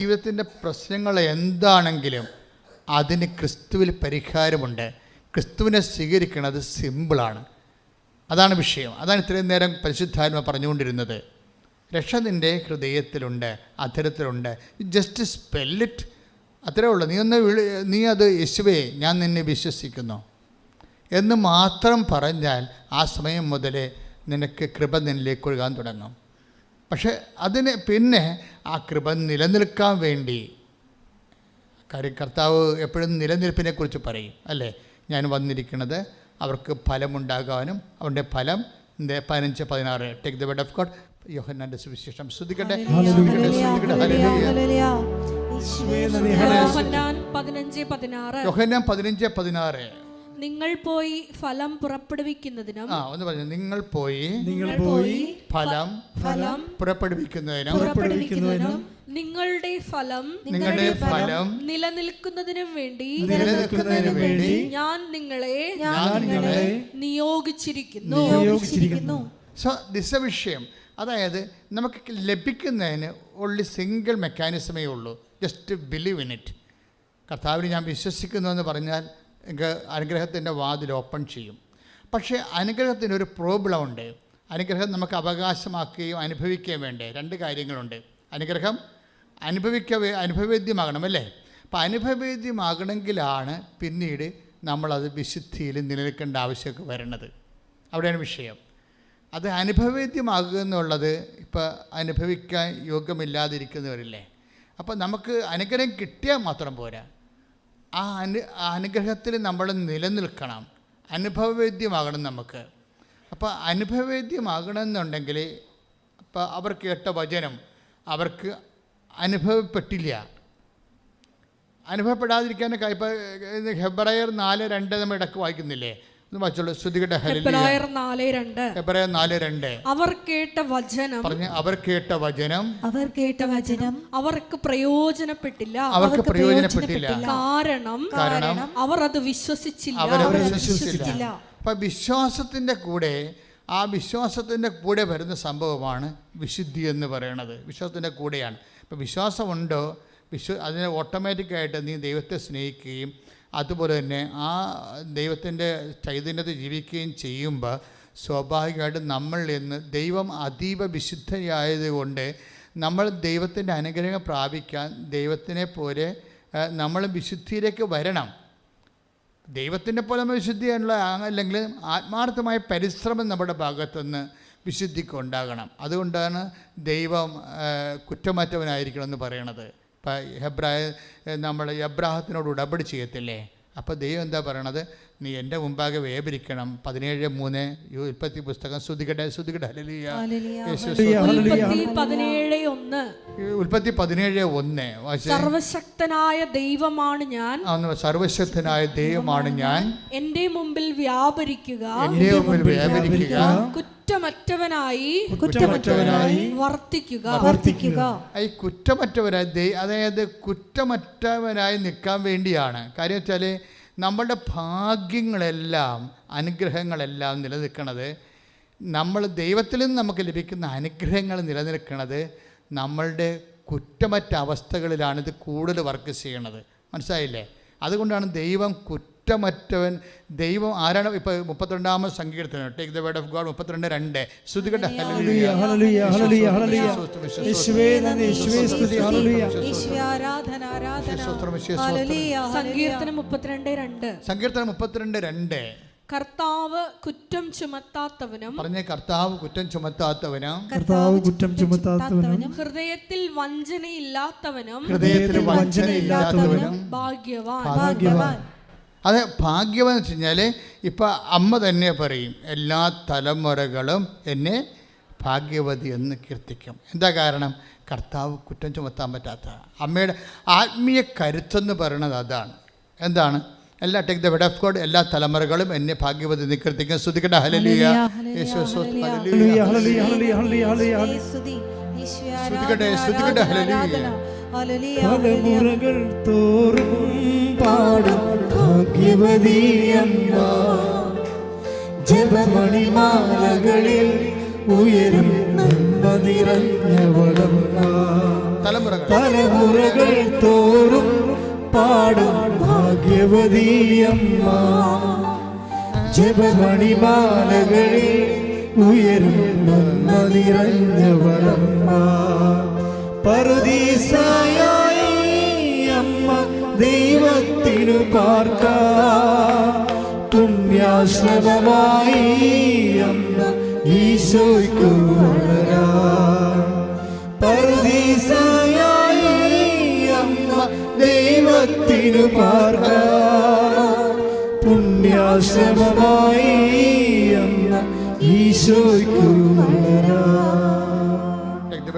ജീവിതത്തിന്റെ പ്രശ്നങ്ങൾ എന്താണെങ്കിലും അതിന് ക്രിസ്തുവിൽ പരിഹാരമുണ്ട്. ക്രിസ്തുവിനെ സ്വീകരിക്കുന്നത് സിമ്പിളാണ്. അതാണ് വിഷയം. അതാണ് ഇത്രയും നേരം പരിശുദ്ധാത്മ പറഞ്ഞുകൊണ്ടിരുന്നത്. രക്ഷ നിന്റെ ഹൃദയത്തിലുണ്ട് അധരത്തിലുണ്ട്. ജസ്റ്റ് സ്പെല്ലിറ്റ് അത്രേ ഉള്ളൂ. നീ ഒന്ന് വിളി നീ അത് യേശുവേ ഞാൻ നിന്നെ വിശ്വസിക്കുന്നു. എന്ന് മാത്രം പറഞ്ഞാൽ ആ സമയം മുതലേ നിനക്ക് കൃപ നിന്നിലേക്ക് ഒഴുകാൻ തുടങ്ങും. പക്ഷെ അതിന് പിന്നെ ആ കൃപ നിലനിൽക്കാൻ വേണ്ടി കാര്യം കർത്താവ് എപ്പോഴും നിലനിൽപ്പിനെക്കുറിച്ച് പറയും അല്ലേ? ഞാൻ വന്നിരിക്കുന്നത് അവർക്ക് ഫലമുണ്ടാകാനും അവരുടെ ഫലം പതിനഞ്ച് പതിനാറ്. Take the word of God യോഹന്നാന്റെ സുവിശേഷം ശ്രദ്ധിക്കട്ടെ? യോഹന്നാൻ പതിനഞ്ച് പതിനാറ്. നിങ്ങൾ പോയി ഫലം പുറപ്പെടുവിക്കുന്നതിനും ആ ഒന്ന് പറഞ്ഞു നിങ്ങൾ പോയി നിങ്ങൾ പോയി ഫലം ഫലം പുറപ്പെടുവിക്കുന്നതിനും പുറപ്പെടുവിക്കുന്നതിനും നിങ്ങളുടെ ഫലം നിങ്ങളുടെ ഫലം നിലനിൽക്കുന്നതിനും വേണ്ടി നിലനിൽക്കുന്നതിനും വേണ്ടി ഞാൻ നിങ്ങളെ ഞാൻ നിങ്ങളെ നിയോഗിച്ചിരിക്കുന്നു. നിയോഗിച്ചിരിക്കുന്നു. സോ ദിസ് എ വിഷയം. അതായത് നമുക്ക് ലഭിക്കുന്നതിന് ഓൺലി സിംഗിൾ മെക്കാനിസമേ ഉള്ളൂ. ജസ്റ്റ് ബിലീവ് ഇൻ ഇറ്റ് കർത്താവിന് ഞാൻ വിശ്വസിക്കുന്നു എന്ന് പറഞ്ഞാൽ അനുഗ്രഹത്തിന്റെ വാതിൽ ഓപ്പൺ ചെയ്യും. പക്ഷേ അനുഗ്രഹത്തിന് ഒരു പ്രോബ്ലം ഉണ്ട് അനുഗ്രഹം നമുക്ക് അവകാശമാക്കുകയും അനുഭവിക്കുകയും വേണ്ടേ? രണ്ട് കാര്യങ്ങളുണ്ട്. അനുഗ്രഹം അനുഭവിക്ക അനുഭവേദ്യമാകണം അല്ലേ? അപ്പം അനുഭവേദ്യമാകണമെങ്കിലാണ് പിന്നീട് നമ്മളത് വിശുദ്ധിയിൽ നിലനിൽക്കേണ്ട ആവശ്യമൊക്കെ വരുന്നത് അവിടെയാണ് വിഷയം. അത് അനുഭവേദ്യമാകുക എന്നുള്ളത് ഇപ്പോൾ അനുഭവിക്കാൻ യോഗ്യമില്ലാതിരിക്കുന്നവരില്ലേ? അപ്പോൾ നമുക്ക് അനുഗ്രഹം കിട്ടിയാൽ മാത്രം പോരാ. ആ അനു അനുഗ്രഹത്തിൽ നമ്മൾ നിലനിൽക്കണം. അനുഭവവേദ്യമാകണം നമുക്ക്. അപ്പോൾ അനുഭവവേദ്യമാകണമെന്നുണ്ടെങ്കിൽ അപ്പോൾ അവർ കേട്ട വചനം അവർക്ക് അനുഭവപ്പെട്ടില്ല. അനുഭവപ്പെടാതിരിക്കാനൊക്കെ ഇപ്പോൾ ഹെബ്രയർ നാല് രണ്ട് നമ്മൾ ഇടയ്ക്ക് വായിക്കുന്നില്ലേ? അവർ കേട്ട വചനം പറഞ്ഞു അവർ കേട്ട വചനം അവർ കേട്ട വചനം അവർക്ക് പ്രയോജനപ്പെട്ടില്ല. അവർക്ക് പ്രയോജനപ്പെട്ടില്ല. കാരണം കാരണം അവർ അത് വിശ്വസിച്ചില്ല. അവരവർ വിശ്വസിച്ചില്ല. അപ്പം വിശ്വാസത്തിന്റെ കൂടെ ആ വിശ്വാസത്തിന്റെ കൂടെ വരുന്ന സംഭവമാണ് വിശുദ്ധി എന്ന് പറയുന്നത് വിശ്വാസത്തിന്റെ കൂടെയാണ്. ഇപ്പം വിശ്വാസമുണ്ടോ? വിശ്വ അതിന് ഓട്ടോമാറ്റിക്കായിട്ട് നീ ദൈവത്തെ സ്നേഹിക്കുകയും അതുപോലെ തന്നെ ആ ദൈവത്തിന്റെ ചൈതന്യത്തിൽ ജീവിക്കുകയും ചെയ്യുമ്പോൾ സ്വാഭാവികമായിട്ടും നമ്മൾ ഇന്ന് ദൈവം അതീവ വിശുദ്ധയായതുകൊണ്ട് നമ്മൾ ദൈവത്തിന്റെ അനുഗ്രഹം പ്രാപിക്കാൻ ദൈവത്തിനെ പോലെ നമ്മൾ വിശുദ്ധിയിലേക്ക് വരണം. ദൈവത്തിന്റെ പോലെ നമ്മൾ വിശുദ്ധിയാണുള്ള അല്ലെങ്കിൽ ആത്മാർത്ഥമായ പരിശ്രമം നമ്മുടെ ഭാഗത്തുനിന്ന് വിശുദ്ധിക്കുണ്ടാകണം അതുകൊണ്ടാണ് ദൈവം കുറ്റമറ്റവനായിരിക്കണം എന്ന് പറയണത്. ഇപ്പം ഹെബ്രായ നമ്മൾ എബ്രാഹത്തിനോട് ഉടപടി ചെയ്യത്തില്ലേ? അപ്പോൾ ദൈവം എന്താ പറയണത്? നീ എന്റെ മുമ്പാകെ വേപരിക്കണം. പതിനേഴ് മൂന്ന് ഉൽപ്പത്തി പുസ്തകം ശ്രുതികട്ടെ ശ്രുതികട്ടെ ഉൽപ്പത്തി പതിനേഴ് ഒന്ന്. ഈ ഉൽപ്പത്തി പതിനേഴ് ഒന്ന്. വായിച്ചേ. സർവശക്തനായ ദൈവമാണ് ഞാൻ. സർവശക്തനായ ദൈവമാണ് ഞാൻ. എന്റെ മുമ്പിൽ വ്യാപരിക്കുക. എന്റെ മുമ്പിൽ വ്യാപരിക്കുക. കുറ്റമറ്റവനായി കുറ്റമറ്റവനായി വർത്തിക്കുക. വർത്തിക്കുക. ഈ കുറ്റമറ്റവരായി അതായത് കുറ്റമറ്റവനായി നിൽക്കാൻ വേണ്ടിയാണ്. കാര്യം വെച്ചാൽ നമ്മളുടെ ഭാഗ്യങ്ങളെല്ലാം അനുഗ്രഹങ്ങളെല്ലാം നിലനിൽക്കുന്നത് നമ്മൾ ദൈവത്തിൽ നിന്ന് നമുക്ക് ലഭിക്കുന്ന അനുഗ്രഹങ്ങൾ നിലനിൽക്കുന്നത് നമ്മളുടെ കുറ്റമറ്റ അവസ്ഥകളിലാണ് ഇത് കൂടുതൽ വർക്ക് ചെയ്യണത്. മനസ്സിലായില്ലേ? അതുകൊണ്ടാണ് ദൈവം കുറ്റമറ്റവൻ ദൈവം ആരാണ്? ഇപ്പൊ മുപ്പത്തിരണ്ടാമത് സങ്കീർത്തനം. Take the word of God മുപ്പത്തിരണ്ട് രണ്ട്. ശ്രുതികട്ടെ. ഹല്ലേലൂയ. ഹല്ലേലൂയ. ഹല്ലേലൂയ ഹല്ലേലൂയ യേശുവേ നന്ദി സ്തുതി ഹല്ലേലൂയ. ഈശ്വര ആരാധന ആരാധന. സ്തോത്രം, യേശുവേ സ്തോത്രം. ഹല്ലേലൂയ സങ്കീർത്തനം മുപ്പത്തിരണ്ട് രണ്ട്. സങ്കീർത്തനം മുപ്പത്തിരണ്ട് രണ്ട്. കർത്താവ് കുറ്റം ചുമത്താത്തവനും പറഞ്ഞ കർത്താവ് കുറ്റം ചുമത്താത്തവനും. കർത്താവ് കുറ്റം ചുമത്താത്തവനും. ഹൃദയത്തിൽ വഞ്ചനയില്ലാത്തവനും ഹൃദയത്തിൽ വഞ്ചനയില്ലാത്തവനും. ഭാഗ്യവാൻ. ഭാഗ്യവാൻ. അത് ഭാഗ്യമെന്ന് വെച്ച് കഴിഞ്ഞാൽ ഇപ്പം അമ്മ തന്നെ പറയും എല്ലാ തലമുറകളും എന്നെ ഭാഗ്യവതി എന്ന് കീർത്തിക്കും. എന്താ കാരണം? കർത്താവ് കുറ്റം ചുമത്താൻ പറ്റാത്ത. അമ്മയുടെ ആത്മീയ കരുത്തെന്ന് പറയുന്നത് അതാണ്. എന്താണ്? എല്ലാ take the word of God എല്ലാ തലമുറകളും എന്നെ ഭാഗ്യവതി എന്ന് കീർത്തിക്കും. സ്തുതിക്കട്ടെ. ഹല്ലേലൂയ. യേശു ഹലലിയ ഹല്ലേലൂയ. ഹല്ലേലൂയ. ഹല്ലേലൂയ ഹല്ലേലൂയ ഹല്ലേലൂയ സ്തുതി. ഈശ്വര ശ്രുതികട്ടെ, ആരാധന ശ്രുതികട്ടെ, ആരാധന. ഹല്ലേലൂയ. ഹല്ലേലൂയ. തലമുറകൾ തോറും പാടും. ഭാഗ്യവതിയമ്മ ജപമണിമാലകളിൽ ഉയരും നന്മ നിറഞ്ഞവളമ്മ. തലമുറകൾ. തോറും പാടും ഭാഗ്യവതിയമ്മ ജപമണിമാലകളിൽ ഉയരും നന്മ നിറഞ്ഞവളമ്മ. പറുദീസായി ദൈവത്തിനു പാർക്ക. പുണ്യാശ്രമമായി അമ്മ ഈശോയ്ക്കു വളരാ പറുദീസായി അമ്മ ദൈവത്തിനു പാർക്ക. പുണ്യാശ്രമമായി അമ്മ ഈശോയ്ക്കു വളരാ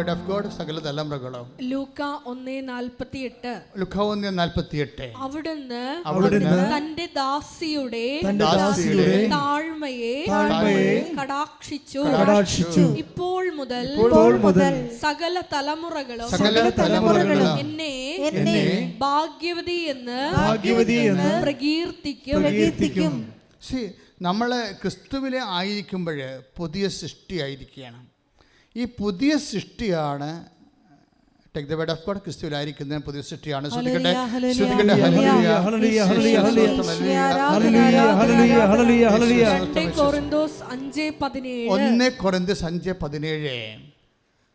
word of God, സകല തലമുറകളും ലൂക്ക ഒന്നേ നാൽപ്പത്തി എട്ട് ലുഖാവുന്ന നാൽപ്പത്തിയെട്ട്. അവിടുന്ന് അവിടുന്ന് തന്റെ ദാസിയുടെ തന്റെ ദാസിയുടെ താഴ്മയെ താഴ്മയെ കടാക്ഷിച്ചു. കടാക്ഷിച്ചു. ഇപ്പോൾ മുതൽ ഇപ്പോൾ മുതൽ സകല തലമുറകളും സകല തലമുറകളും എന്നെ എന്നെ ഭാഗ്യവതി എന്ന് ഭാഗ്യവതി എന്ന് പ്രകീർത്തിക്കും. പ്രകീർത്തിക്കും. സി നമ്മൾ ക്രിസ്തുവിലെ ആയിരിക്കുമ്പോൾ പുതിയ സൃഷ്ടിയായിരിക്കുകയാണ് ഈ പുതിയ സൃഷ്ടിയാണ് take the word of God ക്രിസ്തുവിലായിരിക്കുന്ന പുതിയ സൃഷ്ടിയാണ് ശ്രദ്ധിക്കട്ടെ ഹല്ലേലൂയ, ശ്രദ്ധിക്കട്ടെ ഹല്ലേലൂയ, ഹല്ലേലൂയ, ഹല്ലേലൂയ, ഹല്ലേലൂയ. ഹല്ലേലൂയ, ഹല്ലേലൂയ, ഹല്ലേലൂയ, ഹല്ലേലൂയ. രണ്ട് കോറിന്തോസ് അഞ്ച് പതിനേഴ് ഒന്ന് കുറന്ത് സഞ്ച് പതിനേഴ്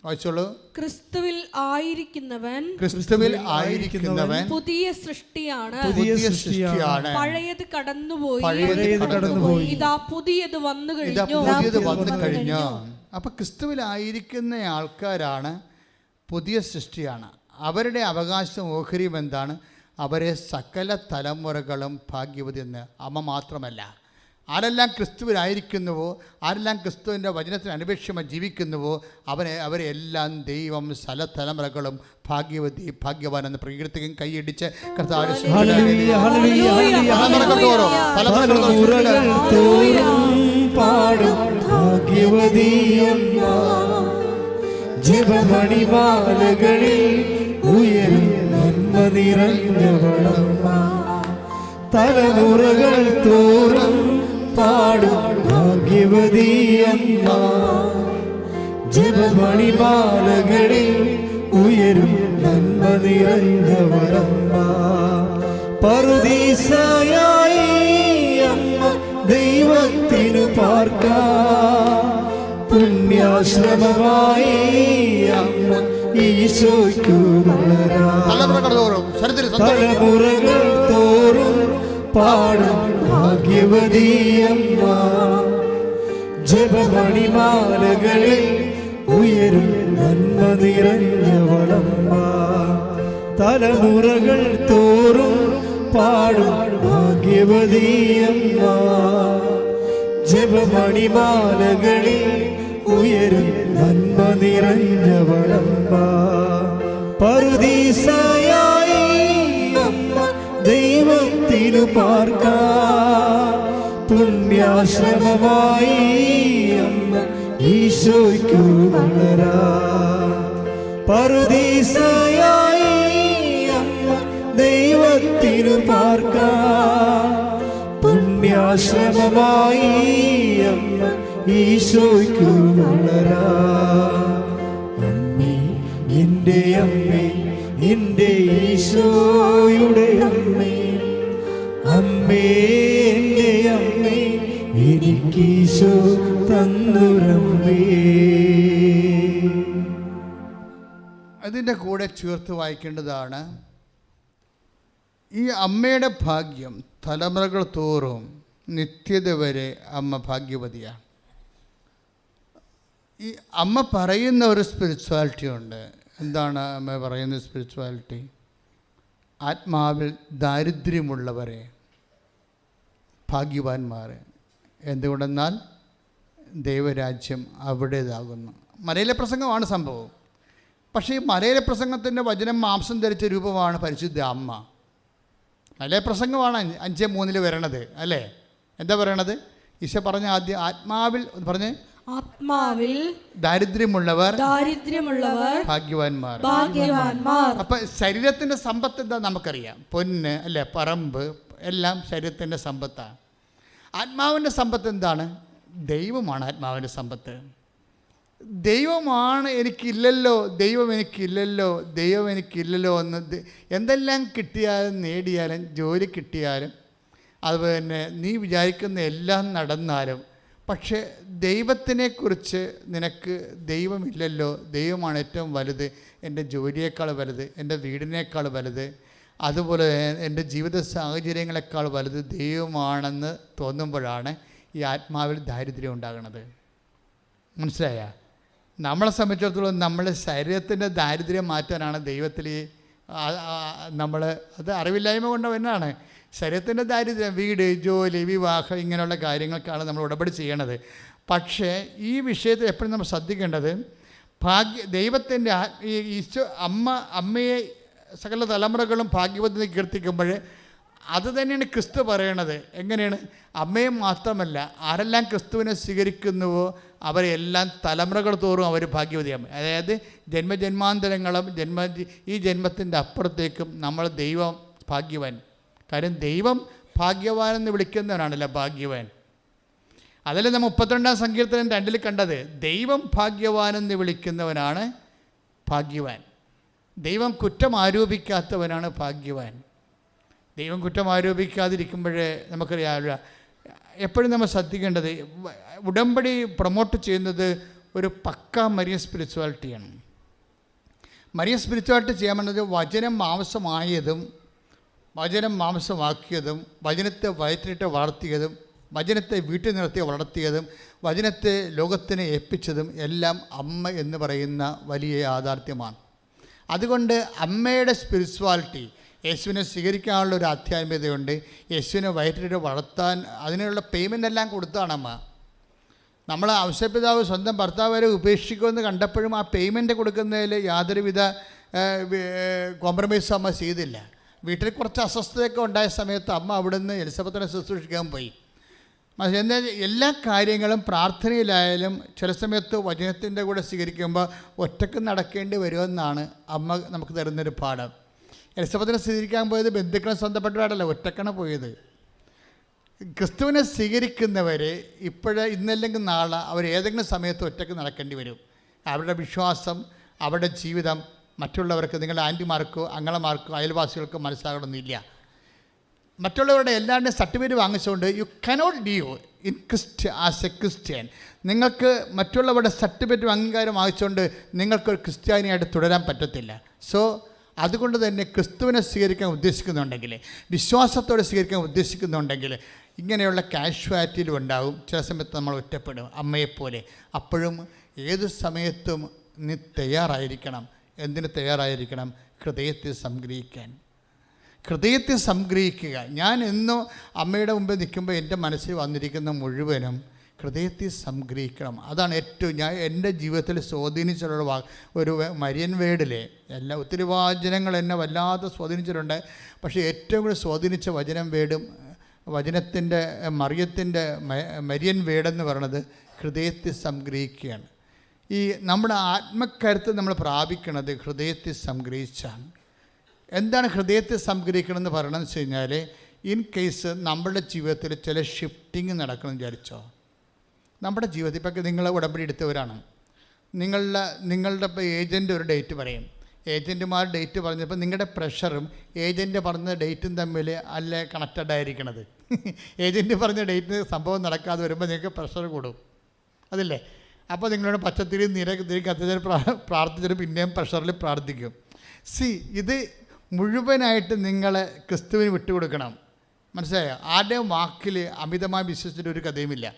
വായിച്ചോളൂ. ക്രിസ്തുവിൽ ആയിരിക്കുന്നവൻ ക്രിസ്തുവിൽ ആയിരിക്കുന്നവൻ പുതിയ സൃഷ്ടിയാണ്. പുതിയ സൃഷ്ടിയാണ്. പഴയത് കടന്നുപോയി. പഴയത് കടന്നുപോയി. ഇതാ പുതിയത് വന്നു ഇതാ കഴിഞ്ഞു. പുതിയത് വന്നു കഴിഞ്ഞു. അപ്പൊ ക്രിസ്തുവിലായിരിക്കുന്ന ആൾക്കാരാണ് പുതിയ സൃഷ്ടിയാണ്. അവരുടെ അവകാശം ഓഹരിയും എന്താണ്? അവരെ സകല തലമുറകളും ഭാഗ്യവതി എന്ന്. അമ്മ മാത്രമല്ല ആരെല്ലാം ക്രിസ്തുവിലായിരിക്കുന്നുവോ ആരെല്ലാം ക്രിസ്തുവിന്റെ വചനത്തിന് അനുപേക്ഷമായി ജീവിക്കുന്നുവോ അവനെ അവരെ എല്ലാം ദൈവം സകല തലമുറകളും ഭാഗ്യവതി ഭാഗ്യവാൻ എന്ന് പ്രകീർത്തിക്കും കൈയടിച്ച് ജപമണിമാലകളിൽ ഉയരും നന്മ നിറഞ്ഞവളമ്മ. തലമുറകൾ തോറും പാടും. ഭാഗ്യവതി അമ്മ ജപമണി പാലകളിൽ ഉയരും നന്മ നിറഞ്ഞവരമ്മ. പറുദീസായി അമ്മ ദൈവത്തിനു പാർക്ക. പുണ്യാശ്രമമായി അമ്മ ഈശോയ്ക്കു വളരാ തലമുറകൾ തോറും പാടും ഭാഗ്യവതിയമ്മ ജപമണിമാലകളിൽ ഉയരും നന്മ നിറഞ്ഞവളമ്മ തലമുറകൾ തോറും പാടും ഭാഗ്യവതിയമ്മ ജപമണിമാലകളിൽ ഉയരും നന്മ നിറഞ്ഞവളമ്മ പറുദീസായി ദൈവത്തിനു പാർക്ക. പുണ്യാശ്രമമായി അമ്മ ഈശോയ്ക്കു വളരാ. പറുദീസായി അമ്മ ദൈവത്തിനു പാർക്ക. പുണ്യാശ്രമമായി അമ്മ ഈശോയ്ക്കു വളരാ. തന്നുരമ്മേ അതിന്റെ കൂടെ ചേർത്ത് വായിക്കേണ്ടതാണ് ഈ അമ്മയുടെ ഭാഗ്യം തലമുറകൾ തോറും നിത്യത വരെ അമ്മ ഭാഗ്യവതിയാണ്. ഈ അമ്മ പറയുന്ന ഒരു സ്പിരിച്വാലിറ്റി ഉണ്ട്. എന്താണ് അമ്മ പറയുന്ന സ്പിരിച്വാലിറ്റി ആത്മാവിൽ ദാരിദ്ര്യമുള്ളവരെ ഭാഗ്യവാന്മാർ എന്തുകൊണ്ടെന്നാൽ ദൈവരാജ്യം അവിടേതാകുന്നു. മലയിലെ പ്രസംഗമാണ് സംഭവം. പക്ഷേ ഈ മലയിലെ പ്രസംഗത്തിന്റെ വചനം മാംസം ധരിച്ച രൂപമാണ് പരിശുദ്ധ അമ്മ. മലയ പ്രസംഗമാണ് അഞ്ച് അഞ്ച് മൂന്നിൽ വരണത് അല്ലേ? എന്താ പറയണത്? ഈശോ പറഞ്ഞ ആദ്യം ആത്മാവിൽ പറഞ്ഞ്? ആത്മാവിൽ ദാരിദ്ര്യമുള്ളവർ ദാരിദ്ര്യമുള്ളവർ ഭാഗ്യവാന്മാർ. ഭാഗ്യവാന്മാർ. അപ്പൊ ശരീരത്തിന്റെ സമ്പത്ത് എന്താ നമുക്കറിയാം. പൊന്ന് അല്ലെ? പറമ്പ് എല്ലാം ശരീരത്തിന്റെ സമ്പത്താണ് ആത്മാവിന്റെ സമ്പത്ത് എന്താണ്? ദൈവമാണ് ആത്മാവിന്റെ സമ്പത്ത്. ദൈവമാണ് എനിക്കില്ലല്ലോ ദൈവം എനിക്കില്ലല്ലോ ദൈവം എനിക്കില്ലല്ലോ എന്ന് എന്തെല്ലാം കിട്ടിയാലും നേടിയാലും ജോലി കിട്ടിയാലും അതുപോലെ തന്നെ നീ വിചാരിക്കുന്ന എല്ലാം നടന്നാലും പക്ഷേ ദൈവത്തിനെക്കുറിച്ച് നിനക്ക് ദൈവമില്ലല്ലോ ദൈവമാണ് ഏറ്റവും വലുത് എന്റെ ജോലിയേക്കാൾ വലുത് എന്റെ വീടിനേക്കാൾ വലുത് അതുപോലെ എന്റെ ജീവിത സാഹചര്യങ്ങളെക്കാൾ വലുത് ദൈവമാണെന്ന് തോന്നുമ്പോഴാണ് ഈ ആത്മാവിൽ ദാരിദ്ര്യം ഉണ്ടാകുന്നത്. മനസ്സിലായ? നമ്മളെ സംബന്ധിച്ചിടത്തോളം നമ്മുടെ ശരീരത്തിന്റെ ദാരിദ്ര്യം മാറ്റാനാണ് ദൈവത്തിൽ നമ്മൾ അത് അറിവില്ലായ്മ കൊണ്ട് എന്നാണ് ശരീരത്തിന്റെ ദാരിദ്ര്യം വീട് ജോലി വിവാഹം ഇങ്ങനെയുള്ള കാര്യങ്ങൾക്കാണ് നമ്മൾ ഉടപടി ചെയ്യണത്. പക്ഷേ ഈ വിഷയത്തിൽ എപ്പോഴും നമ്മൾ ശ്രദ്ധിക്കേണ്ടത് ഭാഗ്യ ദൈവത്തിന്റെ ഈ അമ്മ അമ്മയെ സകല തലമുറകളും ഭാഗ്യവതി കീർത്തിക്കുമ്പോൾ അത് തന്നെയാണ് ക്രിസ്തു പറയണത്. എങ്ങനെയാണ്? അമ്മയും മാത്രമല്ല ആരെല്ലാം ക്രിസ്തുവിനെ സ്വീകരിക്കുന്നുവോ അവരെല്ലാം തലമുറകൾ തോറും അവർ ഭാഗ്യവതിയാകും. അതായത് ജന്മജന്മാന്തരങ്ങളും ജന്മ ഈ ജന്മത്തിന്റെ അപ്പുറത്തേക്കും നമ്മൾ ദൈവം ഭാഗ്യവാൻ. കാര്യം ദൈവം ഭാഗ്യവാൻ എന്ന് വിളിക്കുന്നവനാണല്ലോ ഭാഗ്യവാൻ. അതല്ലേ നമ്മൾ മുപ്പത്തിരണ്ടാം സങ്കീർത്തനം രണ്ടിൽ കണ്ടത്? ദൈവം ഭാഗ്യവാൻ എന്ന് വിളിക്കുന്നവനാണ് ഭാഗ്യവാൻ. ദൈവം കുറ്റം ആരോപിക്കാത്തവനാണ് ഭാഗ്യവാൻ. ദൈവം കുറ്റം ആരോപിക്കാതിരിക്കുമ്പോഴേ നമുക്കറിയാവില്ല എപ്പോഴും നമ്മൾ ശ്രദ്ധിക്കേണ്ടത് ഉടമ്പടി പ്രൊമോട്ട് ചെയ്യുന്നത് ഒരു പക്ക മരിയ സ്പിരിച്വാലിറ്റിയാണ് മരിയ സ്പിരിച്വാലിറ്റി ചെയ്യാൻ വേണ്ടത് വചനം മാംസമായതും വചനം മാംസമാക്കിയതും വചനത്തെ വയറ്റിട്ട് വളർത്തിയതും വചനത്തെ വീട്ടിൽ നിർത്തി വളർത്തിയതും വചനത്തെ ലോകത്തിന് ഏൽപ്പിച്ചതും എല്ലാം അമ്മ എന്ന് പറയുന്ന വലിയ യാഥാർത്ഥ്യമാണ്. അതുകൊണ്ട് അമ്മയുടെ സ്പിരിച്വാലിറ്റി യേശുവിനെ സ്വീകരിക്കാനുള്ള ഒരു ആധ്യാത്മികതയുണ്ട് യേശുവിനെ വയറ്റിട്ട് വളർത്താൻ അതിനുള്ള പേയ്മെന്റ് എല്ലാം കൊടുത്താണ് അമ്മ. നമ്മൾ ഔഷപിതാവ് സ്വന്തം ഭർത്താവ് വരെ ഉപേക്ഷിക്കുമെന്ന് കണ്ടപ്പോഴും ആ പേയ്മെന്റ് കൊടുക്കുന്നതിൽ യാതൊരുവിധ കോംപ്രമൈസും അമ്മ ചെയ്തില്ല. വീട്ടിൽ കുറച്ച് അസ്വസ്ഥതയൊക്കെ ഉണ്ടായ സമയത്ത് അമ്മ അവിടുന്ന് എലിസബത്തിനെ ശുശ്രൂഷിക്കാൻ പോയി. എന്നാൽ എല്ലാ കാര്യങ്ങളും പ്രാർത്ഥനയിലായാലും ചില സമയത്ത് വചനത്തിന്റെ കൂടെ സ്വീകരിക്കുമ്പോൾ ഒറ്റയ്ക്ക് നടക്കേണ്ടി വരുമെന്നാണ് അമ്മ നമുക്ക് തരുന്നൊരു പാഠം. എലിസബത്തിനെ സ്വീകരിക്കാൻ പോയത് ബന്ധുക്കളെ സ്വന്തപ്പെട്ടവരല്ല ഒറ്റക്കണ പോയത്. ക്രിസ്തുവിനെ സ്വീകരിക്കുന്നവരെ ഇപ്പോഴേ ഇന്നല്ലെങ്കിൽ നാളെ അവർ ഏതെങ്കിലും സമയത്ത് ഒറ്റയ്ക്ക് നടക്കേണ്ടി വരും. അവരുടെ വിശ്വാസം അവരുടെ ജീവിതം മറ്റുള്ളവർക്ക് നിങ്ങളുടെ ആന്റിമാർക്കോ അങ്ങളമാർക്കോ അയൽവാസികൾക്കോ മനസ്സിലാകണമെന്നില്ല. മറ്റുള്ളവരുടെ എല്ലാവരുടെയും സർട്ടിഫിക്കറ്റ് വാങ്ങിച്ചുകൊണ്ട് you cannot live in Christ as a Christian നിങ്ങൾക്ക് മറ്റുള്ളവരുടെ സർട്ടിഫിക്കറ്റ് അംഗീകാരം വാങ്ങിച്ചുകൊണ്ട് നിങ്ങൾക്കൊരു ക്രിസ്ത്യാനിയായിട്ട് തുടരാൻ പറ്റത്തില്ല. സോ അതുകൊണ്ട് തന്നെ ക്രിസ്തുവിനെ സ്വീകരിക്കാൻ ഉദ്ദേശിക്കുന്നുണ്ടെങ്കിൽ വിശ്വാസത്തോടെ സ്വീകരിക്കാൻ ഉദ്ദേശിക്കുന്നുണ്ടെങ്കിൽ ഇങ്ങനെയുള്ള കാഷ്വാലിറ്റിയിലും ഉണ്ടാകും ചില സമയത്ത് നമ്മൾ ഒറ്റപ്പെടും. അമ്മയെപ്പോലെ. അപ്പോഴും ഏത് സമയത്തും നീ തയ്യാറായിരിക്കണം. എന്തിന് തയ്യാറായിരിക്കണം? ഹൃദയത്തെ സംഗ്രഹിക്കാൻ. ഹൃദയത്തെ സംഗ്രഹിക്കുക. ഞാൻ എന്നോ അമ്മയുടെ മുമ്പിൽ നിൽക്കുമ്പോൾ എന്റെ മനസ്സിൽ വന്നിരിക്കുന്ന മുഴുവനും ഹൃദയത്തെ സംഗ്രഹിക്കണം. അതാണ് ഏറ്റവും ഞാൻ എന്റെ ജീവിതത്തിൽ സ്വാധീനിച്ചിട്ടുള്ള വാ ഒരു മരിയൻ വേഡിലെ എല്ലാ ഒത്തിരി വാചനങ്ങൾ എന്നെ വല്ലാതെ സ്വാധീനിച്ചിട്ടുണ്ട്. പക്ഷേ ഏറ്റവും കൂടുതൽ സ്വാധീനിച്ച വചനം വേടും വചനത്തിന്റെ മറിയത്തിന്റെ മരിയൻ വേടെന്ന് പറയണത് ഹൃദയത്തെ സംഗ്രഹിക്കുകയാണ്. ഈ നമ്മുടെ ആത്മക്കരുത്ത് നമ്മൾ പ്രാപിക്കുന്നത് ഹൃദയത്തെ സംഗ്രഹിച്ചാണ്. എന്താണ് ഹൃദയത്തെ സംഗ്രഹിക്കണമെന്ന് പറയണമെന്ന് വെച്ച് കഴിഞ്ഞാൽ ഇൻ കേസ് നമ്മളുടെ ജീവിതത്തിൽ ചില ഷിഫ്റ്റിംഗ് നടക്കണം വിചാരിച്ചോ? നമ്മുടെ ജീവിതത്തിൽ ഇപ്പം നിങ്ങൾ ഉടമ്പടി എടുത്തവരാണ്. നിങ്ങളുടെ നിങ്ങളുടെ ഇപ്പോൾ ഏജന്റ് ഒരു ഡേറ്റ് പറയും. ഏജന്റുമാർ ഡേറ്റ് പറഞ്ഞപ്പോൾ നിങ്ങളുടെ പ്രഷറും ഏജന്റ് പറഞ്ഞ ഡേറ്റും തമ്മിൽ അല്ല കണക്റ്റഡ് ആയിരിക്കണത്? ഏജന്റ് പറഞ്ഞ ഡേറ്റിന് സംഭവം നടക്കാതെ വരുമ്പോൾ നിങ്ങൾക്ക് പ്രഷർ കൂടും. അതില്ലേ? അപ്പോൾ നിങ്ങളുടെ പച്ചത്തിരി നിര തിരി കത്തിച്ചാൽ പ്രാർത്ഥിച്ചിട്ട് പിന്നെയും പ്രഷറിൽ പ്രാർത്ഥിക്കും. സി ഇത് മുഴുവനായിട്ട് നിങ്ങൾ ക്രിസ്തുവിന് വിട്ടുകൊടുക്കണം. മനസ്സിലായോ? ആരുടെ വാക്കിൽ അമിതമായി വിശ്വസിച്ചിട്ട് ഒരു കഥയുമില്ല.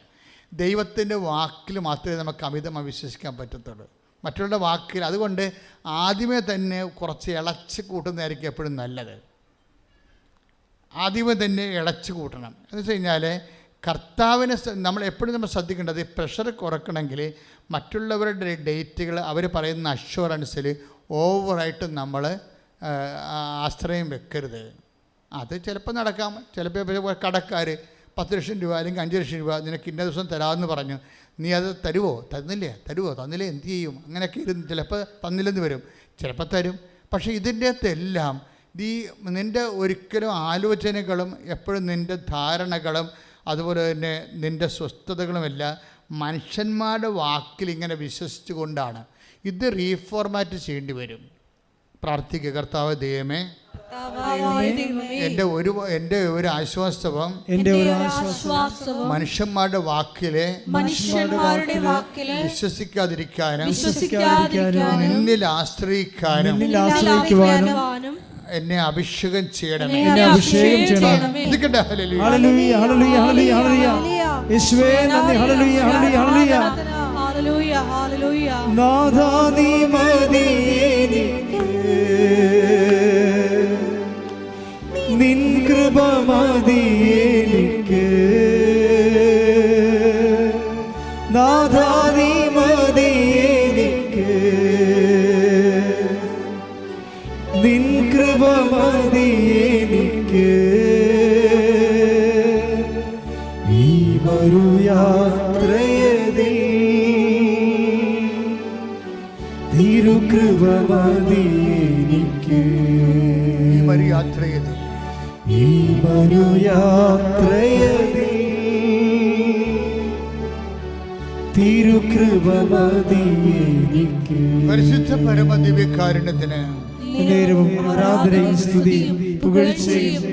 ദൈവത്തിന്റെ വാക്കിൽ മാത്രമേ നമുക്ക് അമിതമായി വിശ്വസിക്കാൻ പറ്റത്തുള്ളൂ. മറ്റുള്ളവരുടെ വാക്കിൽ അതുകൊണ്ട് ആദ്യമേ തന്നെ കുറച്ച് ഇളച്ച് കൂട്ടുന്നതായിരിക്കും എപ്പോഴും നല്ലത്. ആദ്യമേ തന്നെ ഇളച്ച് കൂട്ടണം. എന്ന് വെച്ച് കഴിഞ്ഞാൽ കർത്താവിനെ നമ്മൾ എപ്പോഴും നമ്മൾ ശ്രദ്ധിക്കേണ്ടത് പ്രഷർ കുറക്കണമെങ്കിൽ മറ്റുള്ളവരുടെ ഡേറ്റുകൾ അവർ പറയുന്ന അഷ്വറൻസിൽ ഓവറായിട്ട് നമ്മൾ ആശ്രയം വെക്കരുത്. അത് ചിലപ്പോൾ നടക്കാം. ചിലപ്പോൾ കടക്കാർ പത്ത് ലക്ഷം രൂപ അല്ലെങ്കിൽ അഞ്ച് ലക്ഷം രൂപ നിനക്ക് ഇന്ന ദിവസം തരാമെന്ന് പറഞ്ഞു. നീ അത് തരുവോ? തന്നില്ലേ? തരുവോ? തന്നില്ലേ? എന്ത് ചെയ്യും? അങ്ങനെയൊക്കെ ഇരുന്ന് ചിലപ്പോൾ തന്നില്ലെന്ന് വരും. ചിലപ്പോൾ തരും. പക്ഷേ ഇതിന്റെ അകത്തെല്ലാം ഈ നിന്റെ ഒരിക്കലും ആലോചനകളും എപ്പോഴും നിന്റെ ധാരണകളും അതുപോലെ തന്നെ നിന്റെ സ്വസ്ഥതകളുമെല്ലാം മനുഷ്യന്മാരുടെ വാക്കിൽ ഇങ്ങനെ വിശ്വസിച്ചുകൊണ്ടാണ്. ഇത് റീഫോർമാറ്റ് ചെയ്യേണ്ടി വരും. പ്രാർത്ഥിക്കുക. കർത്താവ് ദൈവമേ എന്റെ എന്റെ ഒരു എന്റെ ഒരു ആശ്വാസവും എന്റെ ഒരു ആശ്വാസവും മനുഷ്യന്മാരുടെ വാക്കിലെ മനുഷ്യന്മാരുടെ വാക്കിലെ വിശ്വസിക്കാതിരിക്കാനും വിശ്വസിക്കാതിരിക്കാനും നിന്നിൽ ആശ്രയിക്കാനും നിന്നിൽ ആശ്രയിക്കുവാനും എന്നെ അഭിഷേകം ചെയ്യണമേ. എന്നെ അഭിഷേകം ചെയ്യണമേ. ഇരിക്കട്ടെ, ഹല്ലേലൂയ. ഹല്ലേലൂയ ഹല്ലേലൂയ ഹല്ലേലൂയ യേശുവേ നന്ദി. ഹല്ലേലൂയ ഹല്ലേലൂയ ഹല്ലേലൂയ. നാഥാ നീ മതി നിൻ കൃപ മതി വരു യാത്രയതിൽ തിരുകൃപ മതി എനിക്ക് പരിശുദ്ധ പരമദിവ്യകാരുണ്യത്തിന് നേരവും ആരാധനയും സ്തുതിയും പുകഴ്ചയും